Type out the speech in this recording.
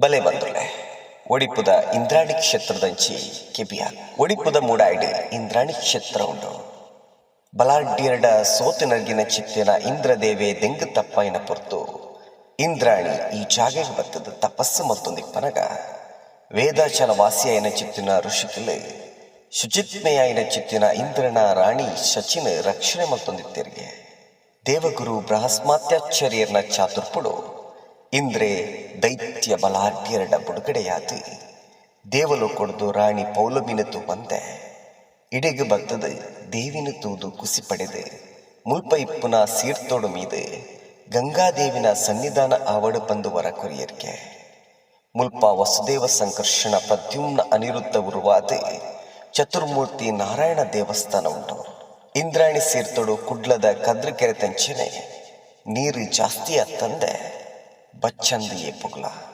ಬಲೆ ಬಂದುಲೆ ಒಡಿಪುದ ಇಂದ್ರಾಣಿ ಕ್ಷೇತ್ರದಂಚಿ ಕೆಬಿಯ ಒಡಿಪುದ ಮೂಡಾಯ್ಡ್ ಇಂದ್ರಾಣಿ ಕ್ಷೇತ್ರ ಉಂಡು ಬಲಾಢ್ಯರಡ ಸೋತಿನರ್ಗಿನ ಚಿತ್ತಿನ ಇಂದ್ರದೇವೆ ದೆಂಗು ತಪ್ಪಾಯಿನ ಪೊರ್ತು. ಇಂದ್ರಾಣಿ ಈ ಜಾಗೆ ಬತ್ತದ ತಪಸ್ಸು ಮಲ್ತೊಂದಿಪ್ಪನಗ ವೇದಾಚಲ ವಾಸಿಯಾಯಿನ ಚಿತ್ತಿನ ಋಷಿಕಲೆ ಶುಚಿತ್ಮೆಯಾಯಿನ ಚಿತ್ತಿನ ಇಂದ್ರನ ರಾಣಿ ಶಚಿನ ರಕ್ಷಣೆ ಮಲ್ತೊಂದಿತ್ತೆರಿಗೆ ದೇವಗುರು ಬೃಹಸ್ಮಾತ್ಯಾಚಾರ್ಯರ್ನ ಚಾತುರ್ಪುಡು. ಇಂದ್ರೆ ದೈತ್ಯ ಬಲಾಢ್ಯರಡ ಬುಡುಗಡೆಯಾದು ದೇವಲು ಕೊಡ್ದು ರಾಣಿ ಪೌಲಮಿನತು ಬಂದೆ. ಇಡೆಗೆ ಬತ್ತದ ದೇವಿನ ತೂದು ಕುಸಿ ಪಡೆದು. ಮುಲ್ಪ ಇಪ್ಪುನ ಸೀರ್ತೋಡು ಮೀದು ಗಂಗಾದೇವಿನ ಸನ್ನಿಧಾನ ಆವಡು ಬಂದು ವರ ಕೊರಿಯರ್ಕೆ. ಮುಲ್ಪ ವಸುದೇವ ಸಂಕರ್ಷಣ ಪ್ರದ್ಯುಮ್ನ ಅನಿರುದ್ಧ ಉರುವಾದ ಚತುರ್ಮೂರ್ತಿ ನಾರಾಯಣ ದೇವಸ್ಥಾನ ಉಂಟು. ಇಂದ್ರಾಣಿ ಸೇರ್ತೋಡು ಕುಡ್ಲದ ಕದ್ರಕೆರೆ ತಂಚನೆ ನೀರು ಜಾಸ್ತಿ ಅತ್ತಂದೆ बच्चन दिए पुगला।